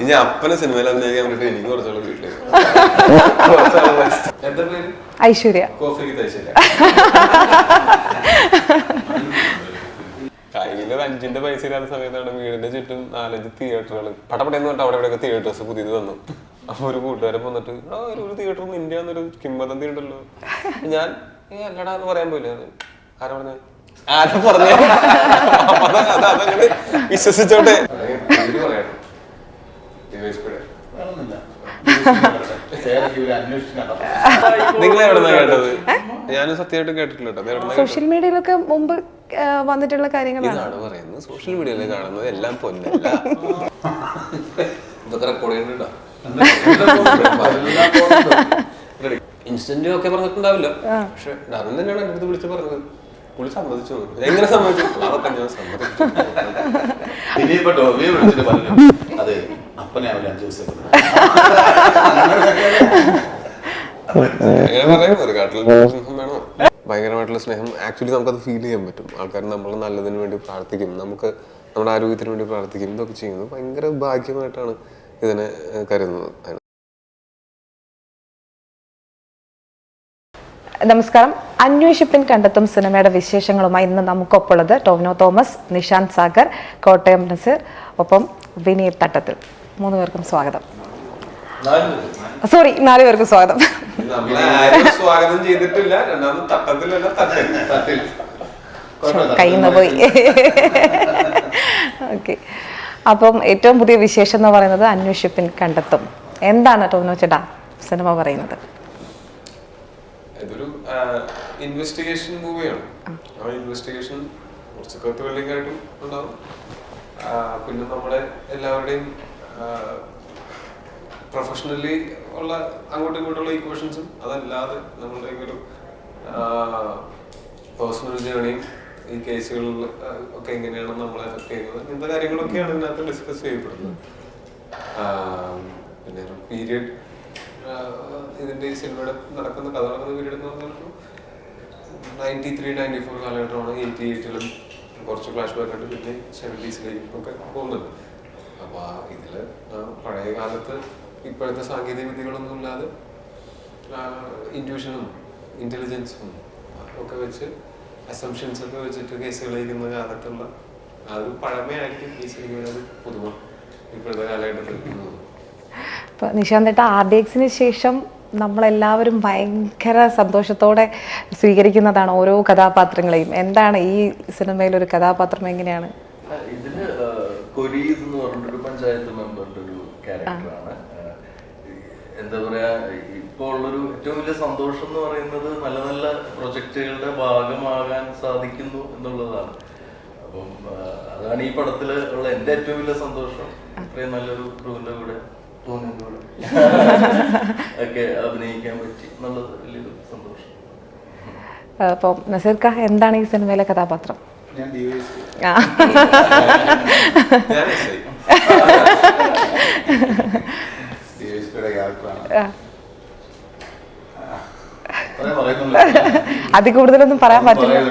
ഇനി അപ്പനെ സിനിമയിൽ അഭിനയിക്കാൻ വേണ്ടിട്ട് എനിക്ക് കുറച്ചുള്ള വീട്ടിലേക്ക് എന്താ പേര് ഐശ്വര്യ. കോഫിക്ക് തയ്ച്ചില്ല കയ്യിൽ ഒരു അഞ്ചിന്റെ പൈസ ഇല്ലാത്ത സമയത്താണ് വീടിന്റെ ചുറ്റും നാലഞ്ച് തിയേറ്ററുകൾ പടപടയെന്ന് പറഞ്ഞിട്ട് അവിടെ ഇവിടെയൊക്കെ തിയേറ്റേഴ്സ് പുതിയത് വന്നു. അപ്പൊ ഒരു കൂട്ടുകാരൻ വന്നിട്ട് "എടാ, ഒരു- ഒരു തിയേറ്റർ ഇന്ത്യ എന്നൊരു കിംബദന്തി ഉണ്ടല്ലോ. ഞാൻ ഏ അല്ലടാ എന്ന് പറയാൻ പോയില്ല. ആരാ പറഞ്ഞ? ആരാ പറഞ്ഞു? അതങ്ങനെ വിശ്വസിച്ചോട്ടെ. പേര് നിങ്ങൾ എവിടെന്നാ കേട്ടത്? ഞാൻ സത്യമായിട്ട് കേട്ടിട്ടില്ല? സോഷ്യൽ മീഡിയയിലൊക്കെ മുമ്പ് വന്നിട്ടുള്ള കാര്യങ്ങളാണ്. ഇതാണ് പറയുന്നത്. സോഷ്യൽ മീഡിയയിൽ കാണുന്നത് എല്ലാം പൊന്നല്ല. ഇതൊക്കെ റെക്കോർഡ് ചെയ്യുന്നുണ്ടോ ഇൻസ്റ്റന്റ് ഒക്കെ പറഞ്ഞിട്ടുണ്ടാവില്ല. പക്ഷെ ഡാവിൻ തന്നെയാണ് എന്റെ അടുത്ത് വിളിച്ച് പറഞ്ഞത്. പുള്ളി സമ്മതിച്ചു. എങ്ങനെ സമ്മതിച്ചു? അതൊക്കെ ഞാൻ സമ്മതിച്ചു അതെ. അപ്പനെ അവർ അഞ്ചു ദിവസം ഇരുന്നു." അങ്ങനെ ഒരു കാട്ടിൽ സ്നേഹം വേണോ. ഭയങ്കരമായിട്ടുള്ള സ്നേഹം. ആക്ച്വലി നമുക്കത് ഫീൽ ചെയ്യാൻ പറ്റും. ആൾക്കാർ നമ്മൾ നല്ലതിന് വേണ്ടി പ്രാർത്ഥിക്കും. നമുക്ക് നമ്മുടെ ആരോഗ്യത്തിന് വേണ്ടി പ്രാർത്ഥിക്കും. ഇതൊക്കെ ചെയ്യുന്നു ഭയങ്കര ഭാഗ്യമായിട്ടാണ് ഇതിനെ കരുതുന്നത്. നമസ്കാരം. അന്വേഷിപ്പിൻ കണ്ടെത്തും സിനിമയുടെ വിശേഷങ്ങളുമായി ഇന്ന് നമുക്കൊപ്പുള്ളത് ടോവിനോ തോമസ് നിഷാന്ത് സാഗർ കോട്ടയം നസീർ ഒപ്പം വിനീത് തട്ടത്തിൽ. മൂന്ന് പേർക്കും സ്വാഗതം. സോറി നാല് പേർക്കും സ്വാഗതം. സ്വാഗതം ചെയ്തിട്ടില്ല. രണ്ടാമത് തട്ടത്തിലല്ല തട്ടിൽ. തട്ടിൽ. കയ്യിൽ പോയി. ഓക്കെ. അപ്പം ഏറ്റവും പുതിയ വിശേഷം എന്ന് പറയുന്നത് അന്വേഷിപ്പിൻ കണ്ടെത്തും. എന്താണ് ടോമിനോ ചേട്ടാ സിനിമ പറയുന്നത്? ഇതൊരു ഇൻവെസ്റ്റിഗേഷൻ മൂവിയാണ് ആ. ഇൻവെസ്റ്റിഗേഷൻ കുറച്ച് കത്തുകളിലേക്കായിട്ടും ഉണ്ടാവും. പിന്നെ നമ്മുടെ എല്ലാവരുടെയും പ്രൊഫഷണലി ഉള്ള അങ്ങോട്ടും ഇങ്ങോട്ടുള്ള ഇക്വേഷൻസും അതല്ലാതെ നമ്മളുടെ ഒരു പേഴ്സണൽ ജേണിയും ഈ കേസുകളിൽ ഒക്കെ എങ്ങനെയാണ് നമ്മളെ എഫക്ട് ചെയ്യുന്നത് ഇങ്ങനത്തെ കാര്യങ്ങളൊക്കെയാണ് ഇതിനകത്ത് ഡിസ്കസ് ചെയ്യപ്പെടുന്നത്. പിന്നെ ഒരു പീരിയഡ് ഇതിന്റെ ഈ സിനിമയുടെ നടക്കുന്ന കഥ നടക്കുന്ന പീരീഡ് എന്ന് പറഞ്ഞാൽ നയന്റി ത്രീ നയന്റി ഫോർ കാലഘട്ടമാണ് എയ്റ്റി എയ്റ്റിലും കുറച്ച് ഫ്ലാഷ് ബാക്ക് ആയിട്ട് പിന്നെ സെവന്റീസിലേക്കും ഒക്കെ പോകുന്നുണ്ട്. അപ്പോൾ ആ ഇതിൽ പഴയ കാലത്ത് ഇപ്പോഴത്തെ സാങ്കേതിക വിദ്യകളൊന്നും ഇല്ലാതെ ഇന്റ്യൂഷനും ഇന്റലിജൻസും ഒക്കെ വെച്ച് അസംഷൻസ് ഒക്കെ വെച്ചിട്ട് കേസുകൾ കഴിക്കുന്ന കാലത്തുള്ള ആ ഒരു പഴമയായിരിക്കും ഈ സിനിമയുടെ പുതുമ ഇപ്പോഴത്തെ കാലഘട്ടത്തിൽ ഉം. ഇപ്പൊ നിശാന്ത് ആർ ഡി എക്സിന് ശേഷം നമ്മളെല്ലാവരും ഭയങ്കര സന്തോഷത്തോടെ സ്വീകരിക്കുന്നതാണ് ഓരോ കഥാപാത്രങ്ങളെയും എന്താണ് ഈ സിനിമയിൽ ഒരു കഥാപാത്രം എങ്ങനെയാണ് ഇതിൽ ആ, കൊരീസ് എന്ന് പറഞ്ഞിട്ടൊരു പഞ്ചായത്ത് മെമ്പറിന്റെ ഒരു ക്യാരക്ടറാണ്. എന്താ പറയാ ഇപ്പൊ ഉള്ളൊരു ഏറ്റവും വലിയ സന്തോഷം എന്ന് പറയുന്നത് നല്ല നല്ല പ്രൊജക്റ്റുകളുടെ ഭാഗമാകാൻ സാധിക്കുന്നു എന്നുള്ളതാണ്. അപ്പം അതാണ് ഈ പടത്തിൽ ഉള്ള എന്റെ ഏറ്റവും വലിയ സന്തോഷം. ഇത്രയും നല്ലൊരു ക്രൂവിന്റെ കൂടെ തോന്നിന്റെ കൂടെ. ഒക്കെ അഭിനയിക്കാൻ പറ്റി. എന്നുള്ളത് വലിയൊരു സന്തോഷം. അപ്പം നസീർക്ക എന്താണ് ഈ സിനിമയിലെ കഥാപാത്രം? ഞാൻ ക്യാരക്ടറാണ്. അതിൽ കൂടുതലൊന്നും പറയാൻ പറ്റില്ല?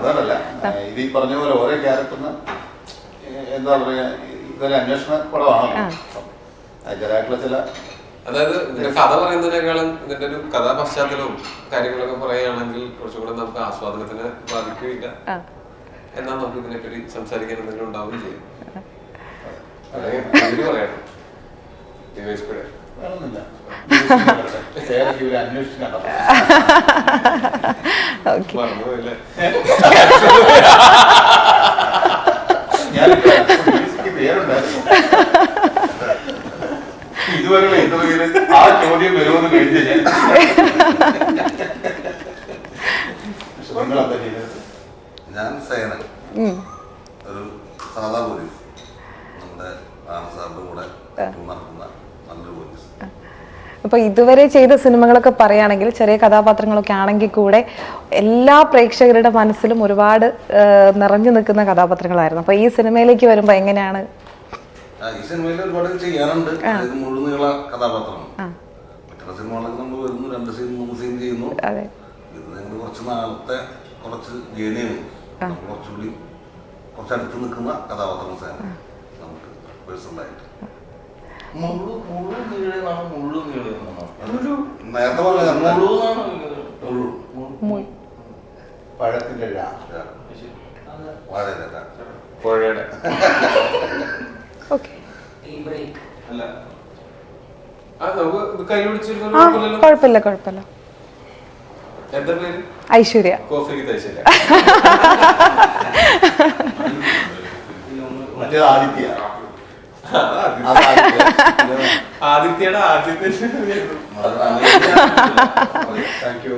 അതല്ല ഇത് ഈ പറഞ്ഞ പോലെ ഓരോ ക്യാരക്ടറിന് എന്താ പറയാ ഇതൊരു അന്വേഷണ പടമാണല്ലോ. അതിന്റെതായിട്ടുള്ള ചില അതായത് ഇതിന്റെ കഥ പറയുന്നതിനേക്കാളും ഇതിന്റെ ഒരു കഥാ പശ്ചാത്തലവും കാര്യങ്ങളൊക്കെ പറയുകയാണെങ്കിൽ കുറച്ചുകൂടെ നമുക്ക് ആസ്വാദനത്തിന് ബാധിക്കുകയില്ല. എന്നാൽ നമുക്ക് ഇതിനെപ്പറ്റി സംസാരിക്കാൻ എന്തെങ്കിലും ഉണ്ടാവുകയും ചെയ്യും. പറയാം. ദിവേഷ് മറന്നുപോയില്ലേ? ഞാൻ പേരുണ്ടായിരുന്നു. ഇന്റർവ്യൂവിൽ ആ ചോദ്യം വരുമെന്ന് കഴിഞ്ഞ ഞാൻ ഞാൻ ഒരു സാധാ പോലീസ്. നമ്മുടെ താമസാറിന്റെ കൂടെ നടക്കുന്ന നല്ലൊരു പോലീസ്. അപ്പൊ ഇതുവരെ ചെയ്ത സിനിമകളൊക്കെ പറയുകയാണെങ്കിൽ ചെറിയ കഥാപാത്രങ്ങളൊക്കെ ആണെങ്കിൽ കൂടെ എല്ലാ പ്രേക്ഷകരുടെ മനസ്സിലും ഒരുപാട് നിറഞ്ഞു നിൽക്കുന്ന കഥാപാത്രങ്ങളായിരുന്നു. അപ്പൊ ഈ സിനിമയിലേക്ക് വരുമ്പോ എങ്ങനെയാണ് ഈ സിനിമയിൽ ഒരുപാട് ചെയ്യാനുണ്ട്. ഇത് മുഴുവൻ നീള കഥാപാത്രമാണ് മറ്റുള്ള സിനിമകളൊക്കെ നമ്മൾ വരുന്നു? രണ്ട് സീൻ മൂന്ന് സീൻ ചെയ്യുന്നു. അതെ. ഇത് ഞങ്ങൾ കുറച്ച് കുറച്ച് നാളത്തെ കുറച്ച് ജേണിയാണ് കുറച്ചുകൂടി കുറച്ച് അടുത്ത് നിൽക്കുന്ന കഥാപാത്രങ്ങളാണ് നമുക്ക് പേഴ്സണലായിട്ട് മുള്ളു മുള്ളു നീളെന്നാണോ മുള്ളു നീളെന്നാണോ നേരത്തെ പറഞ്ഞ മുള്ളു മുള്ളു. പഴത്തിന്റെ പുഴയുടെ. കുഴപ്പമില്ല കുഴപ്പമില്ല. എന്താ പേര്? ഐശ്വര്യ. ആദിത്യയുടെ ആദ്യത്തെ താങ്ക് യു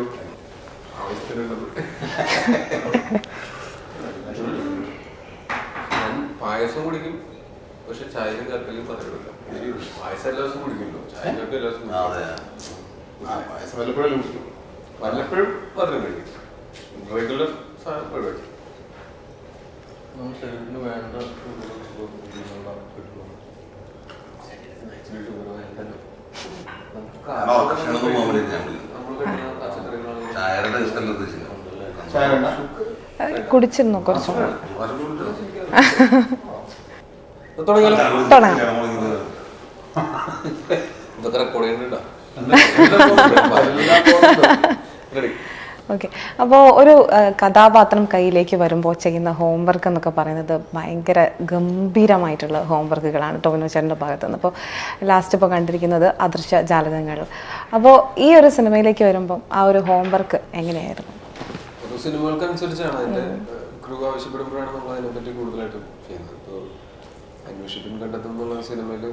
ഞാൻ പായസം കുടിക്കും. പക്ഷെ ചായയും കറക്കലും പറയുന്നില്ല പായസം എല്ലാ ദിവസവും കുടിക്കുമല്ലോ ചായ കൽക്കലും എല്ലാ ദിവസവും കുടിക്കും. ആ പായസം വല്ലപ്പോഴും കുടിക്കും. വല്ലപ്പോഴും പറഞ്ഞു കഴിക്കും. റെഗുലർ സാധനം പരിപാടി നമ്മുടെ ശരീരത്തിന് വേണ്ട? കുടിച്ചിരുന്നു കുറച്ചും കൂടെ. കുറച്ച് കുടിച്ചോ? തുടങ്ങിയാലോ തുടങ്ങാം. ഇതൊക്കെ റെക്കോർഡ് ചെയ്യുന്നുണ്ടോ റെഡി ഓക്കെ അപ്പോൾ ഒരു കഥാപാത്രം കയ്യിലേക്ക് വരുമ്പോൾ ചെയ്യുന്ന ഹോംവർക്ക് എന്നൊക്കെ പറയുന്നത് ഭയങ്കര ഗംഭീരമായിട്ടുള്ള ഹോംവർക്കുകളാണ് ടോവിനോ ചേട്ടന്റെ ഭാഗത്ത് നിന്ന് അപ്പോൾ ലാസ്റ്റ് ഇപ്പോൾ കണ്ടിരിക്കുന്നത് അദൃശ്യ ജാലകങ്ങൾ. അപ്പോൾ ഈ ഒരു സിനിമയിലേക്ക് വരുമ്പം ആ ഒരു ഹോംവർക്ക് എങ്ങനെയായിരുന്നു? സിനിമകൾക്കനുസരിച്ചാണ് അതിന്റെ ക്രൂ ആവശ്യപ്പെടുമ്പോഴാണ് നമ്മൾ അതിനെപ്പറ്റി കൂടുതലായിട്ട് അന്വേഷിപ്പിൻ കണ്ടെത്തും എന്നുള്ള സിനിമയിൽ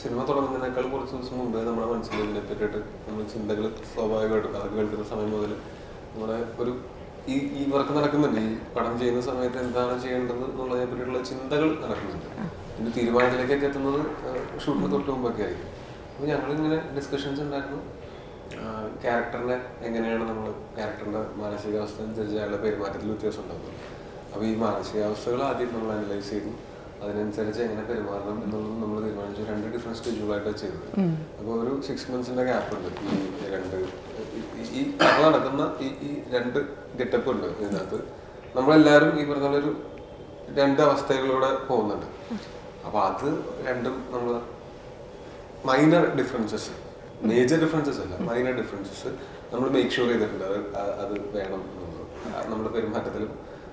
സിനിമ തുടങ്ങുന്നതിനേക്കാൾ കുറച്ച് ദിവസം മുമ്പേ നമ്മുടെ മനസ്സിൽ ഇതിനെ പറ്റിയിട്ട് നമ്മൾ ചിന്തകൾ സ്വാഭാവികമായിട്ടും അത് കേൾക്കുന്ന സമയം മുതൽ നമ്മുടെ ഒരു ഈ ഈ വർക്ക് നടക്കുന്നുണ്ട്. ഈ പടം ചെയ്യുന്ന സമയത്ത് എന്താണ് ചെയ്യേണ്ടത് എന്നുള്ളതിനെ പറ്റിയിട്ടുള്ള ചിന്തകൾ നടക്കുന്നുണ്ട്. ഇതിന്റെ തീരുമാനത്തിലേക്കൊക്കെ എത്തുന്നത് ഷൂട്ടിന് തൊട്ട് മുമ്പൊക്കെ ആയിരിക്കും. അപ്പോൾ ഞങ്ങളിങ്ങനെ ഡിസ്കഷൻസ് ഉണ്ടായിരുന്നു. ക്യാരക്ടറിനെ എങ്ങനെയാണ് നമ്മൾ ക്യാരക്ടറിന്റെ മാനസികാവസ്ഥ അനുസരിച്ച് അയാളുടെ പെരുമാറ്റത്തിൽ വ്യത്യാസം ഉണ്ടാകുന്നത് അപ്പോൾ ഈ മാനസികാവസ്ഥകൾ ആദ്യം നമ്മൾ അനലൈസ് ചെയ്തു. അതിനനുസരിച്ച് എങ്ങനെ പെരുമാറണം എന്നുള്ളത് നമ്മൾ തീരുമാനിച്ചു. രണ്ട് ഡിഫറെന്റ് സ്റ്റേജുകളായിട്ടാണ് ചെയ്തത്. അപ്പോൾ ഒരു സിക്സ് മന്ത്സിന്റെ ഗ്യാപ്പ് ഉണ്ട്. ഈ രണ്ട് ഈ കഥ നടക്കുന്ന ഈ ഈ രണ്ട് ഗെറ്റപ്പ് ഉണ്ട് ഇതിനകത്ത്. നമ്മളെല്ലാവരും ഈ പറഞ്ഞ ഒരു രണ്ട് അവസ്ഥകളിലൂടെ പോകുന്നുണ്ട്. അപ്പൊ അത് രണ്ടും നമ്മൾ മൈനർ ഡിഫറൻസസ് മേജർ ഡിഫറൻസസ് അല്ല മൈനർ ഡിഫറൻസസ് നമ്മൾ മേക്ക് ഷുവർ ചെയ്തിട്ടുണ്ട്. അത് അത് വേണം എന്നുള്ളത്. നമ്മുടെ പെരുമാറ്റത്തിലും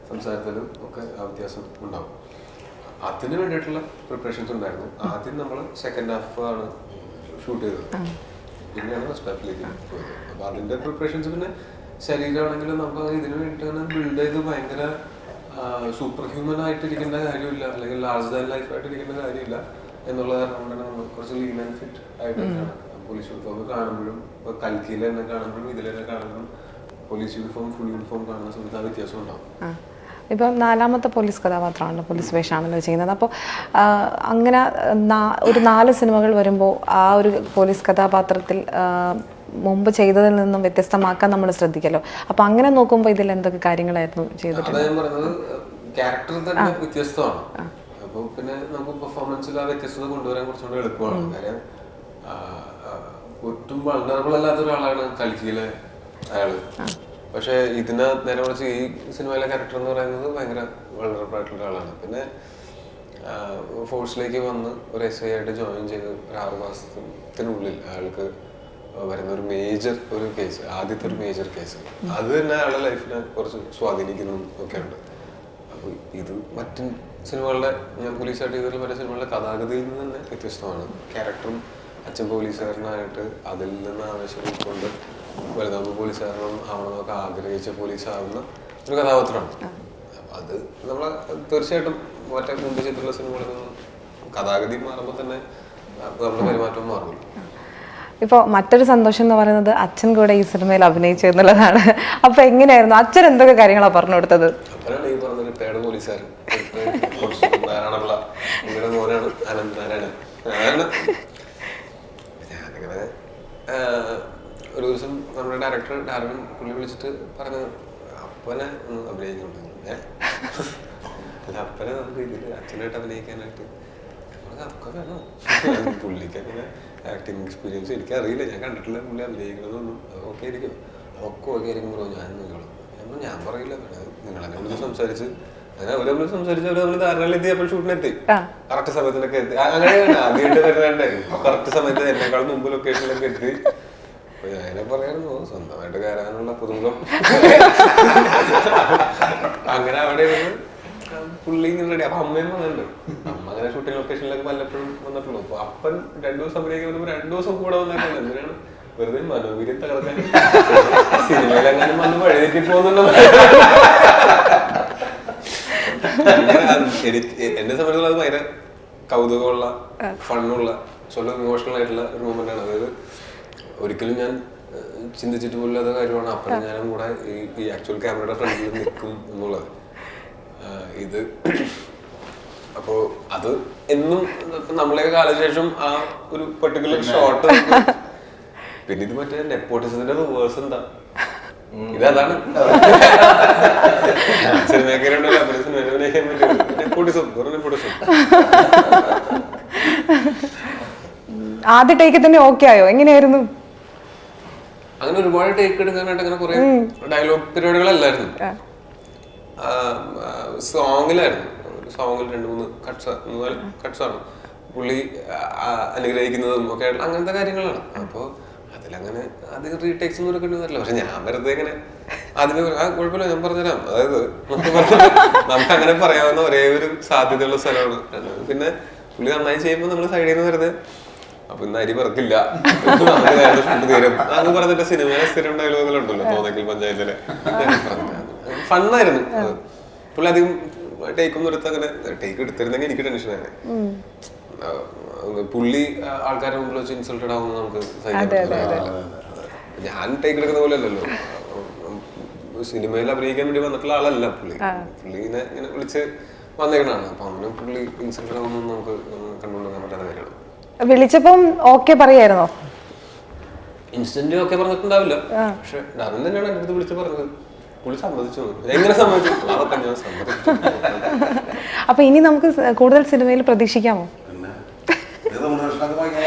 സംസാരത്തിലും ഒക്കെ ആ വ്യത്യാസം ഉണ്ടാവും. അതിന് വേണ്ടിയിട്ടുള്ള പ്രിപ്പറേഷൻസ് ഉണ്ടായിരുന്നു. ആദ്യം നമ്മൾ സെക്കൻഡ് ഹാഫ് ആണ് ഷൂട്ട് ചെയ്തത്. പിന്നെയാണ് ഫസ്റ്റ് ഹാഫിലേക്ക് പോയത്. അപ്പൊ അതിന്റെ പ്രിപ്പറേഷൻസ് പിന്നെ ശരീരമാണെങ്കിലും നമുക്ക് ഇതിന് വേണ്ടിയിട്ട് അങ്ങനെ ബിൽഡ് ചെയ്ത് ഭയങ്കര സൂപ്പർ ഹ്യൂമൻ ആയിട്ടിരിക്കേണ്ട കാര്യമില്ല. അല്ലെങ്കിൽ ലാർജ് ദാൻ ലൈഫ് ആയിട്ടിരിക്കേണ്ട കാര്യമില്ല. എന്നുള്ള കാരണം കൊണ്ടാണ് നമ്മൾ കുറച്ച് ലീൻ ആൻഡ് ഫിറ്റ് ആയിട്ടൊക്കെയാണ്. പോലീസ് യൂണിഫോം കാണുമ്പോഴും ഇപ്പൊ കൽക്കിയിൽ തന്നെ കാണുമ്പോഴും ഇതിൽ തന്നെ കാണുമ്പോഴും പോലീസ് യൂണിഫോം ഫുൾ യൂണിഫോം കാണുന്ന സമയത്ത് ആ വ്യത്യാസം ഉണ്ടാവും. ഇപ്പം നാലാമത്തെ പോലീസ് കഥാപാത്രമാണല്ലോ പോലീസ് വേഷമാണല്ലോ ചെയ്യുന്നത്. അപ്പോൾ അങ്ങനെ ഒരു നാല് സിനിമകൾ വരുമ്പോൾ ആ ഒരു പോലീസ് കഥാപാത്രത്തിൽ മുമ്പ് ചെയ്തതിൽ നിന്നും വ്യത്യസ്തമാക്കാൻ നമ്മൾ ശ്രദ്ധിക്കല്ലോ. അപ്പോൾ അങ്ങനെ നോക്കുമ്പോൾ ഇതിൽ എന്തൊക്കെ കാര്യങ്ങളായിരുന്നു ചെയ്തിട്ടുള്ളത്? അപ്പോൾ പിന്നെ നമുക്ക് പെർഫോമൻസിൽ ആ വ്യത്യസ്തത കൊണ്ടുവരാൻ കുറച്ചുകൂടെ എളുപ്പമാണ്. കാര്യം ഒട്ടും വളരെ അല്ലാത്ത ഒരാളാണ് കളിച്ചിലെ അയാൾ. പക്ഷെ ഇതിന് നേരെ കുറച്ച് ഈ സിനിമയിലെ ക്യാരക്ടർ എന്ന് പറയുന്നത് ഭയങ്കര വൾണറബിൾ ഒരാളാണ്. പിന്നെ ഫോഴ്സിലേക്ക് വന്ന് ഒരു എസ് ഐ ആയിട്ട് ജോയിൻ ചെയ്ത് ഒരു ആറ് മാസത്തിനുള്ളിൽ അയാൾക്ക് വരുന്ന ഒരു മേജർ ഒരു കേസ് ആദ്യത്തെ ഒരു മേജർ കേസ് അത് തന്നെ അയാളുടെ ലൈഫിനെ കുറച്ച് സ്വാധീനിക്കുന്നതും ഒക്കെ ഉണ്ട്. അപ്പോൾ ഇത് മറ്റു സിനിമകളുടെ ഞാൻ പോലീസായിട്ട് ചെയ്തിട്ടുള്ള മറ്റു സിനിമകളുടെ കഥാഗതിയിൽ നിന്ന് തന്നെ വ്യത്യസ്തമാണ്. ക്യാരക്ടറും അച്ഛൻ പോലീസുകാരനായിട്ട് അതിൽ നിന്ന് ആവേശം ഉൾക്കൊണ്ട് വലുതാകുമ്പോൾ പോലീസുകാരനും ആവണമെന്നൊക്കെ ആഗ്രഹിച്ച പോലീസാവുന്ന ഒരു കഥാപാത്രമാണ്. അപ്പൊ അത് നമ്മൾ തീർച്ചയായിട്ടും മറ്റേ മുമ്പ് ചെയ്തിട്ടുള്ള സിനിമകളിൽ നിന്നും കഥാഗതി മാറുമ്പോൾ തന്നെ നമ്മുടെ പെരുമാറ്റവും മാറുമല്ലോ. ഇപ്പോൾ മറ്റൊരു സന്തോഷം എന്ന് പറയുന്നത് അച്ഛൻ കൂടെ ഈ സിനിമയിൽ അഭിനയിച്ചു എന്നുള്ളതാണ്. അപ്പോൾ എങ്ങനെയായിരുന്നു? അച്ഛൻ എന്തൊക്കെ കാര്യങ്ങളാണ് പറഞ്ഞു കൊടുത്തത്? പോലീസുകാരൻ ഒരു ദിവസം നമ്മുടെ ഡയറക്ടർ ഡാർവിൻ പുള്ളി വിളിച്ചിട്ട് പറഞ്ഞു അപ്പനെ ഒന്ന് അഭിനയിക്കുന്നുണ്ട് അല്ല അപ്പനെ നമുക്ക് ഇതിൽ അച്ഛനായിട്ട് അഭിനയിക്കാനായിട്ട് പുള്ളിക്ക് അങ്ങനെ ആക്ടിങ് എക്സ്പീരിയൻസ് എനിക്ക് അറിയില്ല. ഞാൻ കണ്ടിട്ടില്ല പുള്ളി അഭിനയിക്കണമെന്നൊന്നും ഓക്കെ ആയിരിക്കും. ഒക്കെ ഓക്കെ ആയിരിക്കും ബ്രോ. ഞാൻ നിങ്ങളും ഞാൻ പറയില്ല. നിങ്ങളെന്നെ വിളിച്ച് സംസാരിച്ച് അങ്ങനെ ഒരു തമ്മിൽ സംസാരിച്ച് ധാരണയിലെത്തി അപ്പോൾ ഷൂട്ടിനെത്തി. കറക്റ്റ് സമയത്തിനൊക്കെ എത്തി. അങ്ങനെയാണ്. ആദ്യമായിട്ട് വരുന്നുണ്ട് കറക്റ്റ് സമയത്ത് എന്നെക്കാൾ മുമ്പ് ലൊക്കേഷനിലൊക്കെ എത്തി. അങ്ങനെ പറയായിരുന്നു സ്വന്തമായിട്ട് കയറാനുള്ള പുതുമുഖം. അങ്ങനെ അവിടെ പുള്ളി ഇങ്ങനെ അപ്പൊ അമ്മയും വന്നിട്ടുണ്ട്. അമ്മ അങ്ങനെ ഷൂട്ടിംഗ് ലൊക്കേഷനിലൊക്കെ വല്ലപ്പോഴും വന്നിട്ടുള്ളൂ. അപ്പൊ അപ്പൻ രണ്ടു ദിവസം അഭിനയിക്കാൻ വന്നപ്പോ രണ്ടു ദിവസം കൂടെ വന്നിട്ടുണ്ട് എന്തിനാണ്? വെറുതെ മനോവീര്യം തകർക്കാൻ. സിനിമയിലെങ്ങാനും വന്ന് വഴിതെറ്റി പോകുന്നുണ്ടോ അങ്ങനെ അത് എനിക്ക് എന്നെ സംബന്ധിച്ചുള്ള അത് ഭയങ്കര കൗതുകമുള്ള ഫണ്ണുള്ള സ്വന്തം ഇമോഷണൽ ആയിട്ടുള്ള ഒരു മൂമെന്റ് ആണ്. അതായത് ഒരിക്കലും ഞാൻ ചിന്തിച്ചിട്ട് പോലില്ലാത്ത കാര്യമാണ്. അപ്പം ഞാനും കൂടെ ഈ ഈ ആക്ച്വൽ ക്യാമറയുടെ ഫ്രണ്ടിൽ നിൽക്കും എന്നുള്ളത്. ഇത് അപ്പോ അത് എന്നും നമ്മളെ കാലശേഷം ആ ഒരു പെർട്ടിക്കുലർ ഷോട്ട് പിന്നെ ഇത് മറ്റേ നെപ്പോട്ടിസത്തിന്റെ റിവേഴ്സ് എന്താ അപ്പൊ സിനിമ അഭിനയിക്കാൻ പറ്റും. ആദ്യ ടേക്ക് തന്നെ ഓക്കെ ആയോ? എങ്ങനെയായിരുന്നു? അങ്ങനെ ഒരുപാട് ടേക്ക് എടുക്കാനായിട്ട് അങ്ങനെ കുറെ ഡയലോഗ് പരിപാടികളല്ലായിരുന്നു. സോങ്ങിലായിരുന്നു ഒരു സോങ്ങിൽ രണ്ട് മൂന്ന് കട്ട്സ് മൂന്നാൽ കട്ട്സ് ആണ്. പുള്ളി അനുഗ്രഹിക്കുന്നതും ഒക്കെ ആയിട്ടുള്ള അങ്ങനത്തെ കാര്യങ്ങളാണ്. അപ്പോൾ അതിലങ്ങനെ അധികം റീടേക്സ് ഒന്നും എടുക്കേണ്ടി വരില്ല പക്ഷെ ഞാൻ വെറുതെ ഇങ്ങനെ അതിന് ആ കുഴപ്പമില്ല ഞാൻ പറഞ്ഞുതരാം. അതായത് നമുക്ക് നമുക്ക് അങ്ങനെ പറയാവുന്ന ഒരേ ഒരു സാധ്യതയുള്ള സ്ഥലമാണ്. പിന്നെ പുള്ളി നന്നായി ചെയ്യുമ്പോൾ നമ്മൾ സൈഡിൽ നിന്ന് വെറുതെ അപ്പൊ ഇന്ന് അരി പറക്കില്ല. തീരും. അങ്ങ് പറഞ്ഞിട്ട് സിനിമയിലെ സ്ഥിരം ഡയലോഗുകളുണ്ടല്ലോ തോന്നക്കൽ പഞ്ചായത്തിലെ. ഫണ്ണായിരുന്നു. പുള്ളി അധികം ടേക്ക് ഒന്നും എടുത്ത് അങ്ങനെ ടേക്ക് എടുത്തിരുന്നെങ്കിൽ എനിക്ക് ടെൻഷനാണ്. പുള്ളി ആൾക്കാരുടെ മുമ്പിൽ വെച്ച് ഇൻസൾട്ടഡ് ആവുന്നത് നമുക്ക് സഹിക്കാൻ. ഞാൻ ടേക്ക് എടുക്കുന്ന പോലെ അല്ലല്ലോ സിനിമയിൽ അഭിനയിക്കാൻ വേണ്ടി വന്നിട്ടുള്ള ആളല്ല പുള്ളി. പുള്ളിനെ ഇങ്ങനെ വിളിച്ച് വന്നേക്കണാണ് അപ്പൊ അങ്ങനെ പുള്ളി ഇൻസൾട്ടഡ് ആവുന്നത് നമുക്ക് കണ്ടുകൊണ്ടിരിക്കാൻ പറ്റാത്ത കാര്യമാണ്. വിളിച്ചപ്പം ഓക്കെ പറയായിരുന്നോ? ഇൻസ്റ്റന്റ് ഒക്കെ പറഞ്ഞിട്ടുണ്ടാവില്ല. പക്ഷെ ഡാവിൻ തന്നെയാണ് എന്റെ അടുത്ത് വിളിച്ച് പറഞ്ഞത്. പുള്ളി സമ്മതിച്ചു. എങ്ങനെ സമ്മതിച്ചു. അപ്പൊ ഇനി നമുക്ക് കൂടുതൽ സിനിമയിൽ പ്രതീക്ഷിക്കാമോ പിന്നെ ഇത് നമ്മുടെ പ്രശ്നമൊക്കെ ഭയങ്കര